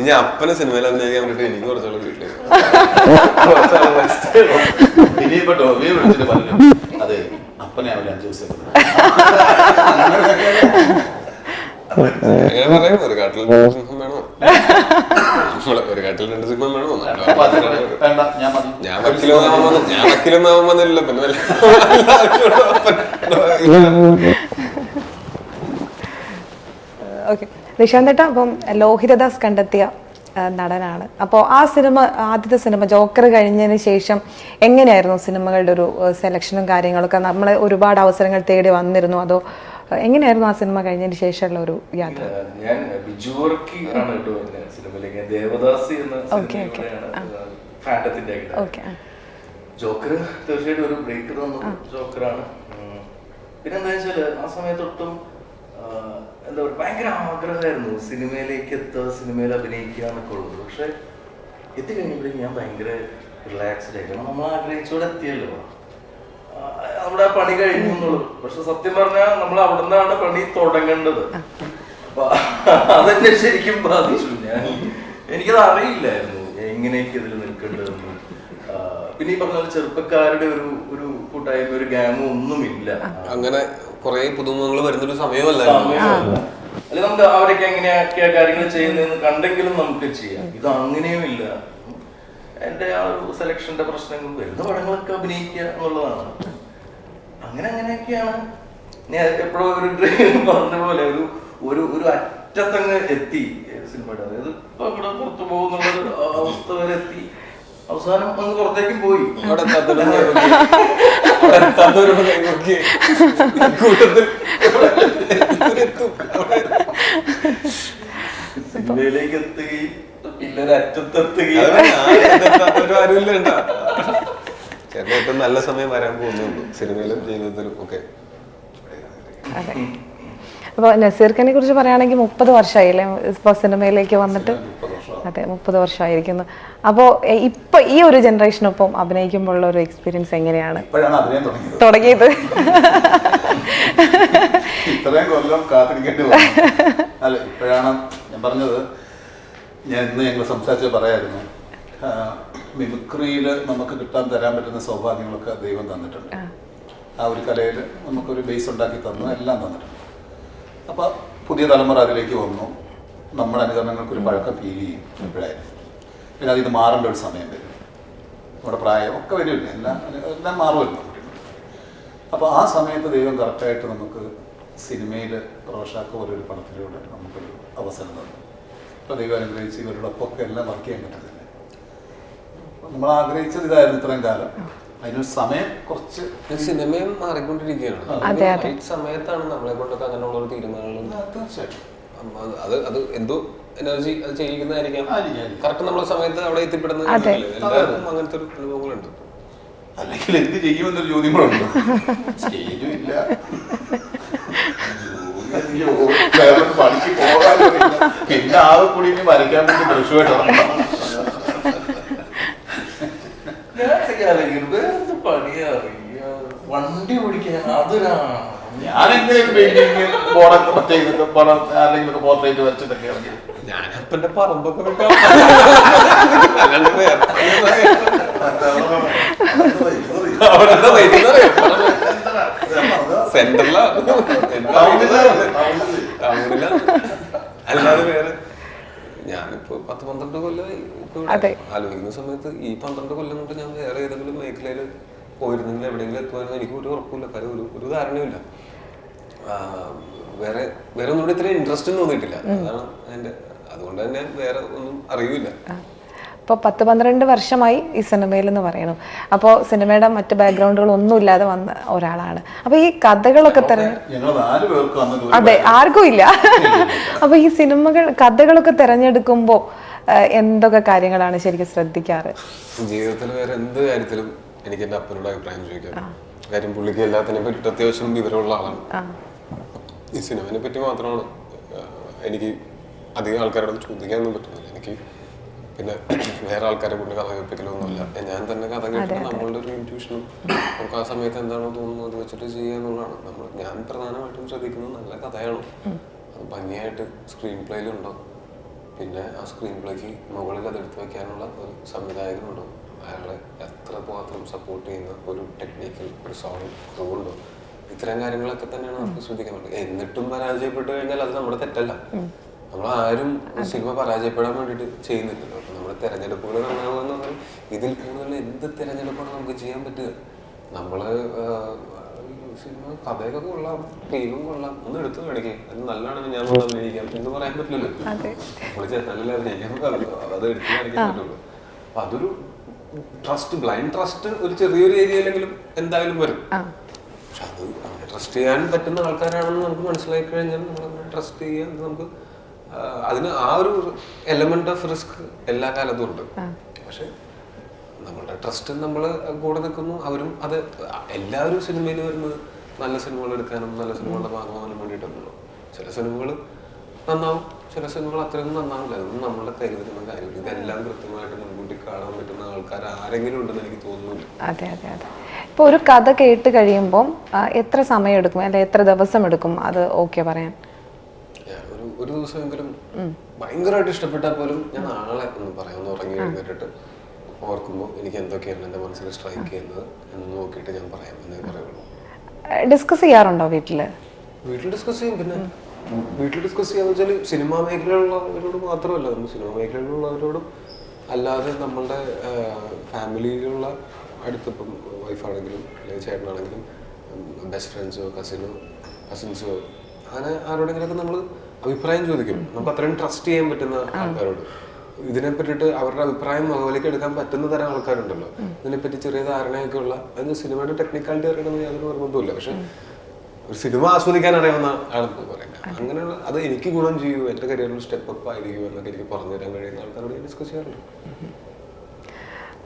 ഇനി അപ്പനെ സിനിമയിൽ അഭിനയിക്കാൻ വേണ്ടിട്ട് എനിക്ക് കുറച്ചോളം വീട്ടിലേക്ക് ഇനിയിപ്പോ ടോമിയെ വിളിച്ചിട്ട് പറഞ്ഞു. അതെ അപ്പനെ അവർ അഞ്ചു ദിവസം അങ്ങനെ പറയാം. ഒരു കാട്ടിൽ രണ്ട് സിംഹം വേണോ. നമ്മൾ ഒരു കാട്ടിൽ രണ്ട് സിംഹം വേണോ. അപ്പൊ ഞാൻ മതി. ഞാൻ ആവാൻ വന്നില്ല പിന്നെ. ഓക്കെ നിശാന്തേട്ട അപ്പം ലോഹിതദാസ് കണ്ടെത്തിയ നടനാണ്. അപ്പോൾ ആ സിനിമ ആദ്യത്തെ സിനിമ ജോക്കർ കഴിഞ്ഞതിന് ശേഷം എങ്ങനെയായിരുന്നു സിനിമകളുടെ ഒരു സെലക്ഷനും കാര്യങ്ങളൊക്കെ? നമ്മൾ ഒരുപാട് അവസരങ്ങൾ തേടി വന്നിരുന്നു. അതോ എങ്ങനെയായിരുന്നു ആ സിനിമ കഴിഞ്ഞതിന് ശേഷമുള്ള ഒരു യാത്ര? ഞാൻ ബിജു വർക്കി ആണ് കേട്ടോ എന്നെ സിനിമയിലേക്ക്. ദേവദാസി ജോക്കർ തീർച്ചയായിട്ടും ഒരു ബ്രേക്ക് തന്നു. ജോക്കറാണ്. പിന്നെന്താ വെച്ചാൽ ആ സമയത്തൊട്ടും എന്താ പറയുക ഭയങ്കര ആഗ്രഹമായിരുന്നു സിനിമയിലേക്ക് എത്തുക സിനിമയിൽ അഭിനയിക്കുക എന്നൊക്കെ ഉള്ളത്. പക്ഷെ എത്തിക്കഴിഞ്ഞപ്പോഴേക്കും ഞാൻ ഭയങ്കര റിലാക്സ്ഡ് ആയി. കാരണം നമ്മൾ ആഗ്രഹിച്ചോടെ എത്തിയല്ലോ. നമ്മുടെ ആ പണി കഴിഞ്ഞു എന്നുള്ളു. പക്ഷെ സത്യം പറഞ്ഞാൽ നമ്മൾ അവിടെ നിന്നാണ് പണി തുടങ്ങേണ്ടത്. അപ്പൊ അതെന്നെ ശരിക്കും ബാധിച്ചു ഞാൻ എനിക്കത് അറിയില്ലായിരുന്നു എങ്ങനെയൊക്കെ ഇതിൽ നിൽക്കേണ്ടതെന്ന്. പിന്നെ ഈ പറഞ്ഞ ചെറുപ്പക്കാരുടെ ഒരു ഒരു കൂട്ടായ്മ ഒരു ഗ്യാങ്ങും ഒന്നുമില്ല. അങ്ങനെ കുറെ പുതുമുഖങ്ങൾ വരുന്നൊരു സമയമല്ലായിരുന്നു. സമയമല്ല. അല്ലെ നമുക്ക് അവരൊക്കെ എങ്ങനെയൊക്കെ കാര്യങ്ങൾ ചെയ്യുന്നതെന്ന് കണ്ടെങ്കിലും നമുക്ക് ചെയ്യാം. ഇത് അങ്ങനെയും ഇല്ല. എന്റെ ആ ഒരു സെലക്ഷന്റെ പ്രശ്നങ്ങൾ വരുന്ന പടങ്ങളൊക്കെ അഭിനയിക്കുക എന്നുള്ളതാണ്. അങ്ങനെ അങ്ങനെയൊക്കെയാണ്. ഞാൻ എപ്പോഴും ഒരു ഡ്രീം പറഞ്ഞ പോലെ ഒരു ഒരു ഒരു അറ്റത്തങ്ങ് എത്തി സിനിമയുടെ. അതായത് ഇപ്പൊ ഇവിടെ പുറത്തു പോകുന്നുള്ള ഒരു അവസ്ഥ വരെ എത്തി. അവസാനം അങ്ങ് പുറത്തേക്കും പോയി. അവിടെ കൂട്ടത്തിൽ സിനിമയിലേക്ക് എത്തുകയും. ചേട്ടന് ഏറ്റവും നല്ല സമയം വരാൻ പോകുന്നുള്ളൂ. സിനിമയിലും ജീവിതത്തിലും ഒക്കെ. അപ്പൊ അപ്പോൾ നസീർഖാനെ കുറിച്ച് പറയുകയാണെങ്കിൽ മുപ്പത് വർഷമായില്ലേ ഇപ്പോൾ സിനിമയിലേക്ക് വന്നിട്ട്? അതെ മുപ്പത് വർഷമായിരിക്കുന്നു. അപ്പോൾ ഇപ്പൊ ഈ ഒരു ജനറേഷനൊപ്പം അഭിനയിക്കുമ്പോഴുള്ള ഒരു എക്സ്പീരിയൻസ് എങ്ങനെയാണ്? തുടങ്ങിയത്. ഇത്രയും കൊല്ലം കാത്തിരിക്കേണ്ടി അല്ല ഇപ്പോഴാണ് ഞാൻ പറഞ്ഞത്. ഞാൻ ഇന്ന് ഞങ്ങൾ സംസാരിച്ച് പറയായിരുന്നു. മിമിക്രിയിൽ നമുക്ക് കിട്ടാൻ തരാൻ പറ്റുന്ന സൗഭാഗ്യങ്ങളൊക്കെ ദൈവം തന്നിട്ടുണ്ട്. ആ. ഒരു കലയിൽ നമുക്കൊരു ബേസ് ഉണ്ടാക്കി തന്നു എല്ലാം തന്നിട്ടുണ്ട്. അപ്പോൾ പുതിയ തലമുറ അതിലേക്ക് വന്നു. നമ്മുടെ അനുകരണങ്ങൾക്കൊരു പഴക്കം ഫീൽ ചെയ്യും എപ്പോഴായിരുന്നു പിന്നെ അതിന് മാറേണ്ട ഒരു സമയം വരും. നമ്മുടെ പ്രായം ഒക്കെ വരുമല്ലോ എല്ലാം എല്ലാം മാറുമല്ലോ. അപ്പോൾ ആ സമയത്ത് ദൈവം കറക്റ്റായിട്ട് നമുക്ക് സിനിമയിൽ റോഷാക്ക് പോലെ ഒരു പടത്തിലൂടെ നമുക്കൊരു അവസരം തന്നു. അപ്പോൾ ദൈവം അനുഗ്രഹിച്ച് ഇവരോടൊപ്പം ഒക്കെ എല്ലാം വർക്ക് ചെയ്യാൻ പറ്റത്തില്ല? നമ്മൾ ആഗ്രഹിച്ചത് ഇതായിരുന്നു ഇത്രയും കാലം. അതിനൊരു സമയം കുറച്ച് സിനിമയും മാറിക്കൊണ്ടിരിക്കുകയാണ്. അതെ, അതെ. ഈ സമയത്താണ് നമ്മളെ കൊണ്ടൊക്കെ അങ്ങനെയുള്ള ഒരു തീരുമാനങ്ങളും തീർച്ചയായിട്ടും. അത് അത് എന്തോ എനർജി അത് ചെയ്യിക്കുന്നതായിരിക്കാം. കറക്റ്റ് നമ്മളെ സമയത്ത് അവിടെ എത്തിപ്പെടുന്നത് എല്ലാവർക്കും അങ്ങനത്തെ ഒരു അനുഭവങ്ങളുണ്ട്. അല്ലെങ്കിൽ എന്ത് ചെയ്യുമെന്നൊരു ചോദ്യം കൂടെ ഉണ്ട്. സ്റ്റേജും ഇല്ല. പണിക്ക് പോകാനും പിന്നെ ആകെ കൂടി ഇനി വരയ്ക്കാൻ വേണ്ടി ബ്രഷുമായിട്ട് പണിയാ വണ്ടി ഓടിക്കാൻ അതൊരാ ഞാൻ എങ്ങനെ പെയിന്റിങ് ബോർഡൊക്കെ മറ്റേ ഇതൊക്കെ പടം അല്ലെങ്കിൽ പോർട്രേറ്റ് വരച്ചിട്ടൊക്കെ ഇറങ്ങി? ഞാൻ അപ്പന്റെ പറമ്പൊക്കെ വെക്കാം? സെന്ററിലാ. അല്ലാതെ വേറെ. ഞാനിപ്പോ പത്ത് പന്ത്രണ്ട് കൊല്ലം ഇപ്പൊ ആലോചിക്കുന്ന സമയത്ത് ഈ പന്ത്രണ്ട് കൊല്ലം കൊണ്ട് ഞാൻ വേറെ ഏതെങ്കിലും മേഖലയിൽ പോയിരുന്നെങ്കിൽ എവിടെയെങ്കിലും എത്തുമായിരുന്നു. എനിക്ക് ഒരു ഉറപ്പില്ല കാര്യം ഒരു ഒരു ധാരണയില്ല വേറെ വേറെ ഒന്നുകൂടി ഇത്ര ഇൻട്രസ്റ്റ് തോന്നിയിട്ടില്ല. അതാണ് എന്റെ അതുകൊണ്ട് തന്നെ വേറെ ഒന്നും അറിയില്ല. ഇപ്പോൾ പത്ത് പന്ത്രണ്ട് വർഷമായി ഈ സിനിമയിൽ എന്ന് പറയണു അപ്പോൾ സിനിമയുടെ മറ്റ് ബാക്ക്ഗ്രൗണ്ടുകൾ ഒന്നും ഇല്ലാതെ വന്ന ഒരാളാണ്. അപ്പോൾ ഈ കഥകളൊക്കെ തെര നാല് പേർക്ക് വന്നത് അതെ ആർക്കും ഇല്ല. അപ്പോൾ ഈ സിനിമകൾ കഥകളൊക്കെ തിരഞ്ഞെടുക്കുമ്പോൾ എന്തൊക്കെ കാര്യങ്ങളാണ് ശരിക്കും ശ്രദ്ധിക്കാറ്? ജീവിതത്തിൽ വേറെ എന്ത് കാര്യത്തിലും എനിക്ക് എന്റെ അപ്പനോട് അഭിപ്രായം ചോദിക്കാം. കാര്യം പുള്ളിക്ക് എല്ലാത്തിനെ പറ്റി അത്യാവശ്യം വിവരമുള്ള ആളാണ്. ഈ സിനിമനെ പറ്റി മാത്രമാണ് എനിക്ക് അധികം ആൾക്കാരോട് ചോദിക്കാനൊന്നും പറ്റുന്നില്ല. എനിക്ക് പിന്നെ വേറെ ആൾക്കാരെ കൊണ്ട് കഥ കേൾപ്പിക്കലൊന്നുമില്ല ഞാൻ തന്നെ കഥ കേട്ടിട്ട് നമ്മളുടെ ഒരു ഇന്റ്യൂഷനും നമുക്ക് ആ സമയത്ത് എന്താണോ തോന്നുന്നത് അത് വെച്ചിട്ട് ചെയ്യുക എന്നുള്ളതാണ്. നമ്മൾ ഞാൻ പ്രധാനമായിട്ടും ശ്രദ്ധിക്കുന്നത് നല്ല കഥയാണ്. അത് ഭംഗിയായിട്ട് സ്ക്രീൻ പ്ലേയിലുണ്ടോ പിന്നെ ആ സ്ക്രീൻ പ്ലേക്ക് മുകളിൽ അത് എടുത്തു വെക്കാനുള്ള ഒരു സംവിധായകനുണ്ടോ. അയാളെ എത്ര സപ്പോർട്ട് ചെയ്യുന്ന ഒരു ടെക്നിക്കൽ ഒരു സോങ് ക്രൂണ്ടോ ഇത്തരം കാര്യങ്ങളൊക്കെ തന്നെയാണ് നമുക്ക് ശ്രദ്ധിക്കാൻ പറ്റുന്നത്. എന്നിട്ടും പരാജയപ്പെട്ടു കഴിഞ്ഞാൽ അത് നമ്മുടെ തെറ്റല്ല. നമ്മൾ ആരും സിനിമ പരാജയപ്പെടാൻ വേണ്ടിയിട്ട് ചെയ്യുന്നില്ലല്ലോ. അപ്പം നമ്മുടെ തെരഞ്ഞെടുപ്പുകൾ നന്നാവുമെന്ന് പറഞ്ഞാൽ ഇതിൽ കൂടുതൽ എന്ത് തിരഞ്ഞെടുപ്പാണ് നമുക്ക് ചെയ്യാൻ പറ്റുക? നമ്മൾ സിനിമ കഥയൊക്കെ കൊള്ളാം ടീമും കൊള്ളാം ഒന്ന് എടുത്തു കാണിക്കേ. അത് നല്ലതാണെന്ന് ഞാൻ അഭിനയിക്കാം എന്ന് പറയാൻ പറ്റില്ലല്ലോ. നമ്മൾ നല്ല അഭിനയിക്കാൻ. അത് എടുത്തു കാണിക്കാൻ പറ്റുള്ളൂ. അപ്പൊ അതൊരു ട്രസ്റ്റ് ബ്ലൈൻഡ് ട്രസ്റ്റ് ഒരു ചെറിയൊരു ഏരിയയിലെങ്കിലും എന്തായാലും വരും. പക്ഷെ അത് അങ്ങനെ ട്രസ്റ്റ് ചെയ്യാൻ പറ്റുന്ന ആൾക്കാരാണെന്ന് നമുക്ക് മനസ്സിലാക്കി കഴിഞ്ഞാൽ നമ്മൾ ട്രസ്റ്റ് ചെയ്യാൻ നമുക്ക് അതിന് ആ ഒരു എലമെന്റ് ഓഫ് റിസ്ക് എല്ലാ കാലത്തും ഉണ്ട്. പക്ഷെ നമ്മളുടെ ട്രസ്റ്റ് നമ്മൾ കൂടെ നിൽക്കുന്നു. അവരും അത് എല്ലാവരും സിനിമയിൽ വരുന്നത് നല്ല സിനിമകൾ എടുക്കാനും നല്ല സിനിമകളുടെ ഭാഗമാകാനും വേണ്ടിയിട്ടൊന്നുള്ളൂ. ചില സിനിമകൾ നന്നാവും. ചില സിനിമകൾ അത്രയൊന്നും നന്നാവില്ല. അതൊന്നും നമ്മളുടെ കരുതുന്ന കാര്യമില്ല. ഇതെല്ലാം കൃത്യമായിട്ട് മുൻകൂട്ടി കാണാൻ പറ്റുന്ന ആൾക്കാർ ആരെങ്കിലും ഉണ്ടെന്ന് എനിക്ക് തോന്നുന്നില്ല. അതെ അതെ അതെ. ഇപ്പോൾ ഒരു കഥ കേട്ട് കഴിയുമ്പോൾ എത്ര സമയം എടുക്കും? അല്ലെ എത്ര ദിവസം എടുക്കും? അത് ഓക്കെ പറയാൻ. ഒരു ഒരു ദിവസമെങ്കിലും ഭയങ്കരമായിട്ട് ഇഷ്ടപ്പെട്ടാൽ പോലും ഞാൻ നാളെ ഒന്ന് പറയാൻ തുടങ്ങി ഉറങ്ങി എഴുന്നേറ്റിട്ട് ഓർക്കുമ്പോൾ എനിക്ക് എന്തൊക്കെയാണ് എന്റെ മനസ്സിൽ സ്ട്രൈക്ക് ചെയ്യുന്നത് എന്ന് നോക്കിയിട്ട് ഞാൻ പറയാം. എന്നേ പറയുള്ളൂ. ഡിസ്കസ് ചെയ്യാറുണ്ടോ വീട്ടിൽ വീട്ടിൽ ഡിസ്കസ് ചെയ്യും പിന്നെ. വീട്ടിൽ ഡിസ്കസ് ചെയ്യാന്ന് വെച്ചാൽ സിനിമാ മേഖലയിലുള്ളവരോട് മാത്രമല്ല നമ്മൾ സിനിമാ മേഖലയിലുള്ളവരോടും അല്ലാതെ നമ്മളുടെ ഫാമിലിയിലുള്ള അടുത്തിപ്പം വൈഫാണെങ്കിലും അല്ലെങ്കിൽ ചേട്ടനാണെങ്കിലും ബെസ്റ്റ് ഫ്രണ്ട്സോ കസിനോ കസിൻസോ അങ്ങനെ ആരോടെങ്കിലൊക്കെ നമ്മൾ അഭിപ്രായം ചോദിക്കും. നമുക്ക് അത്രയും ട്രസ്റ്റ് ചെയ്യാൻ പറ്റുന്ന ആൾക്കാരോട്. ഇതിനെ പറ്റിയിട്ട് അവരുടെ അഭിപ്രായം മുഖവിലേക്ക് എടുക്കാൻ പറ്റുന്ന തരം ആൾക്കാരുണ്ടല്ലോ. ഇതിനെപ്പറ്റി ചെറിയ ധാരണയൊക്കെ ഉള്ള അതിന് സിനിമയുടെ ടെക്നിക്കാലിറ്റി അറിയണമെന്ന് യാതൊരു നിർബന്ധമില്ല പക്ഷെ ഒരു സിനിമ ആസ്വദിക്കാൻ അറിയാവുന്ന ആൾക്ക് പറയുന്നത്. അങ്ങനെയുള്ള അത് എനിക്ക് ഗുണം ചെയ്യൂ എന്റെ കരിയറിൽ സ്റ്റെപ്പ് അപ്പ് ആയിരിക്കും എന്നൊക്കെ എനിക്ക് പറഞ്ഞു തരാൻ കഴിയുന്ന ആൾക്കാരോട് ഞാൻ ഡിസ്കസ് ചെയ്യാറുണ്ട്.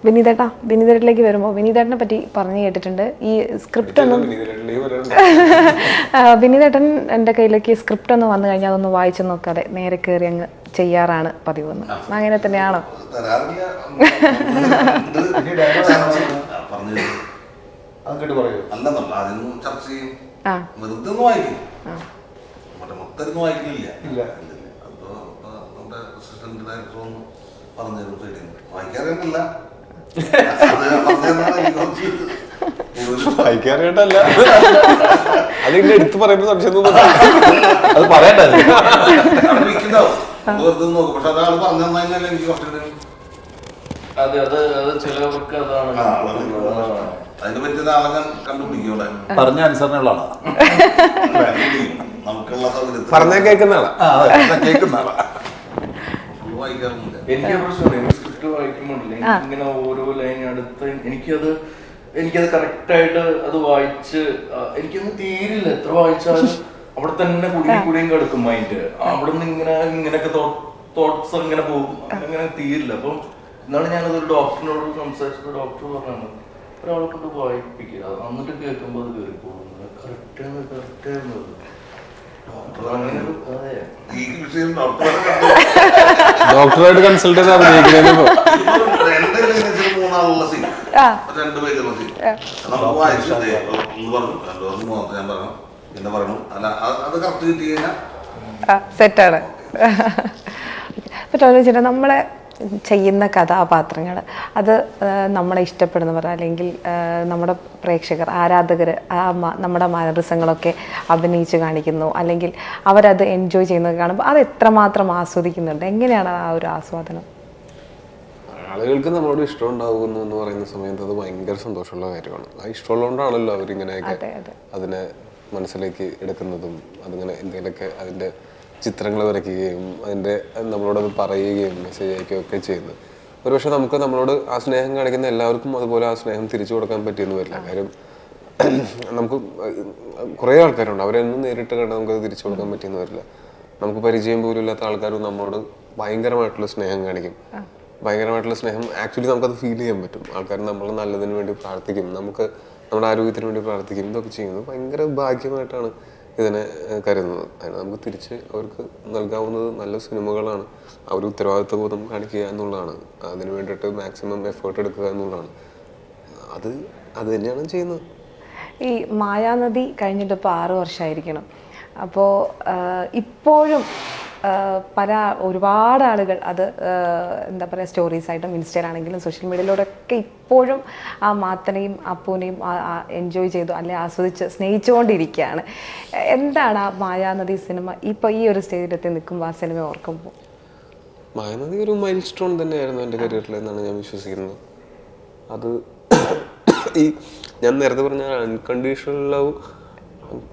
വിനീതേട്ടാ വിനീതേട്ടിലേക്ക് വരുമ്പോൾ വിനീതേട്ടനെ പറ്റി പറഞ്ഞു കേട്ടിട്ടുണ്ട്. ഈ സ്ക്രിപ്റ്റ് ഒന്നും വിനീതേട്ടൻ എന്റെ കയ്യിലേക്ക് സ്ക്രിപ്റ്റ് ഒന്ന് വന്നു കഴിഞ്ഞാൽ അതൊന്ന് വായിച്ചു നോക്കാതെ നേരെ കയറി അങ്ങ് ചെയ്യാറാണ് പതിവ് എന്ന് അങ്ങനെ തന്നെയാണോ? തരാറില്ല. ആ, പറഞ്ഞു അങ്ങോട്ട് പറയൂ. അല്ലെന്നല്ല അതിനും ചർച്ച ചെയ്യും. വെറുതെ ഒന്നും വായിക്കും. മറ്റേ മൊത്തം വായിക്കുന്നില്ല ഇല്ല. അപ്പൊ നമ്മുടെ അസിസ്റ്റന്റ് ഡയറക്ടർ ഒന്നും പറഞ്ഞത് റീഡിങ് വായിക്കാറില്ല വായിക്കാറിയട്ടല്ല അത് ഇന്നെ എടുത്തു പറയുമ്പോ സംശയം തോന്നുന്നു അത് പറയണ്ടേ അവിടെ വിൽക്കുന്നുണ്ടാവും. വെറുതെ നോക്കും. പക്ഷെ അതാണ് പറഞ്ഞു തന്നു കഴിഞ്ഞാൽ എനിക്ക് കുറച്ചുകൂടി അതെ അത് അത് ചിലവർക്ക് അതാണ്. അതിനെ പറ്റിയ ആളെ ഞാൻ കണ്ടുപിടിക്കും ഇവിടെ പറഞ്ഞ അനുസരണയുള്ളതാണ് ആളാണ് നമുക്കുള്ള പറഞ്ഞാൽ കേൾക്കുന്ന ആളാ. കേൾക്കുന്ന ആളാ. എനിക്ക് പ്രശ്നമില്ല എനിക്ക് സ്ക്രിപ്റ്റ് വായിക്കുമ്പോഴില്ല ഇങ്ങനെ ഓരോ ലൈൻ അടുത്ത് എനിക്കത് എനിക്കത് കറക്റ്റായിട്ട് അത് വായിച്ച് എനിക്കൊന്ന് തീരില്ല. എത്ര വായിച്ചാലും അവിടെ തന്നെ കുടിയും കുടിയും കിടക്കും മൈൻഡ് അവിടെ നിന്ന് ഇങ്ങനെ ഇങ്ങനെയൊക്കെ തോട്ട്സ് ഇങ്ങനെ പോകും. അങ്ങനെ തീരില്ല. അപ്പം എന്നാണ് ഞാനത് ഒരു ഡോക്ടറിനോട് സംസാരിച്ചത് ഡോക്ടർ പറഞ്ഞാണ് ഒരാളെ കൊണ്ട് വായിപ്പിക്കുക. എന്നിട്ട് കേൾക്കുമ്പോൾ അത് കയറി പോകുന്നത് കറക്റ്റാണ് ഡോക്ടറായിട്ട് കൺസൾട്ട് ചെയ്ത് മൂന്നാളുള്ള സീൻ. രണ്ട് സീൻ നമുക്ക് വായിച്ചിട്ടേ ഒന്ന് പറഞ്ഞു. രണ്ടു ഞാൻ പറഞ്ഞു. പിന്നെ അല്ല അത് കറക്റ്റ് കിട്ടി കഴിഞ്ഞാൽ സെറ്റാണ് ചേട്ടാ നമ്മളെ ചെയ്യുന്ന കഥാപാത്രങ്ങൾ അത് നമ്മളെ ഇഷ്ടപ്പെടുന്നവർ അല്ലെങ്കിൽ നമ്മുടെ പ്രേക്ഷകർ ആരാധകർ ആ നമ്മുടെ മാനരസങ്ങളൊക്കെ അഭിനയിച്ച് കാണിക്കുന്നു. അല്ലെങ്കിൽ അവരത് എൻജോയ് ചെയ്യുന്നത് കാണുമ്പോൾ അത് എത്രമാത്രം ആസ്വദിക്കുന്നുണ്ട്. എങ്ങനെയാണ് ആ ഒരു ആസ്വാദനം? ആളുകൾക്ക് നമ്മളോട് ഇഷ്ടം ഉണ്ടാകുന്നു എന്ന് പറയുന്ന സമയത്ത് അത് ഭയങ്കര സന്തോഷമുള്ള കാര്യമാണ്. ആ ഇഷ്ടമുള്ളതുകൊണ്ടാണല്ലോ അവരിങ്ങനെയൊക്കെ അതെ അതെ. അതിനെ മനസ്സിലേക്ക് എടുക്കുന്നതും അതിങ്ങനെ എന്തെങ്കിലുമൊക്കെ അതിന്റെ ചിത്രങ്ങൾ വരയ്ക്കുകയും അതിന്റെ നമ്മളോടത് പറയുകയും മെസ്സേജ് അയക്കുകയും ഒക്കെ ചെയ്യുന്നത് ഒരുപക്ഷെ നമുക്ക് നമ്മളോട് ആ സ്നേഹം കാണിക്കുന്ന എല്ലാവർക്കും അതുപോലെ ആ സ്നേഹം തിരിച്ചു കൊടുക്കാൻ പറ്റിയെന്ന് വരില്ല. കാര്യം നമുക്ക് കുറേ ആൾക്കാരുണ്ട്. അവരെന്നും നേരിട്ട് കണ്ട് നമുക്കത് തിരിച്ചു കൊടുക്കാൻ പറ്റിയെന്ന് വരില്ല. നമുക്ക് പരിചയം പോലും ഇല്ലാത്ത ആൾക്കാരും നമ്മളോട് ഭയങ്കരമായിട്ടുള്ള സ്നേഹം കാണിക്കും. ഭയങ്കരമായിട്ടുള്ള സ്നേഹം ആക്ച്വലി നമുക്കത് ഫീൽ ചെയ്യാൻ പറ്റും. ആൾക്കാർ നമ്മൾ നല്ലതിന് വേണ്ടി പ്രാർത്ഥിക്കും. നമുക്ക് നമ്മുടെ ആരോഗ്യത്തിന് വേണ്ടി പ്രാർത്ഥിക്കും. ഇതൊക്കെ ചെയ്യുന്നത് ഭയങ്കര ഭാഗ്യമായിട്ടാണ് ഇതിനെ കരുതുന്നത്. അതിന് നമുക്ക് തിരിച്ച് അവർക്ക് നൽകാവുന്നത് നല്ല സിനിമകളാണ്. അവർ ഉത്തരവാദിത്വ ബോധം കാണിക്കുക എന്നുള്ളതാണ്. അതിന് വേണ്ടിയിട്ട് മാക്സിമം എഫേർട്ട് എടുക്കുക എന്നുള്ളതാണ്. അത് അത് തന്നെയാണ് ചെയ്യുന്നത്. ഈ മായാനദി കഴിഞ്ഞിട്ട് ഇപ്പോൾ ആറ് വർഷമായിരിക്കണം അപ്പോൾ ഇപ്പോഴും പല ഒരുപാട് ആളുകൾ അത് എന്താ പറയുക സ്റ്റോറീസ് ആയിട്ടും ഇൻസ്റ്റയിലാണെങ്കിലും സോഷ്യൽ മീഡിയയിലൂടെയൊക്കെ ഇപ്പോഴും ആ മാത്തനെയും അപ്പൂനെയും എൻജോയ് ചെയ്തു അല്ലെ ആസ്വദിച്ച് സ്നേഹിച്ചുകൊണ്ടിരിക്കുകയാണ്. എന്താണ് ആ മായാനദി സിനിമ ഇപ്പോൾ ഈ ഒരു സ്റ്റേജിലെത്തി നിൽക്കുമ്പോൾ ആ സിനിമ ഓർക്കുമ്പോൾ മായാനദി ഒരു മൈൽ സ്റ്റോൺ തന്നെയായിരുന്നു എന്റെ കരിയറിൽ എന്നാണ് ഞാൻ വിശ്വസിക്കുന്നത്. അത് ഈ ഞാൻ നേരത്തെ പറഞ്ഞ അൺകണ്ടീഷണൽ ലവ്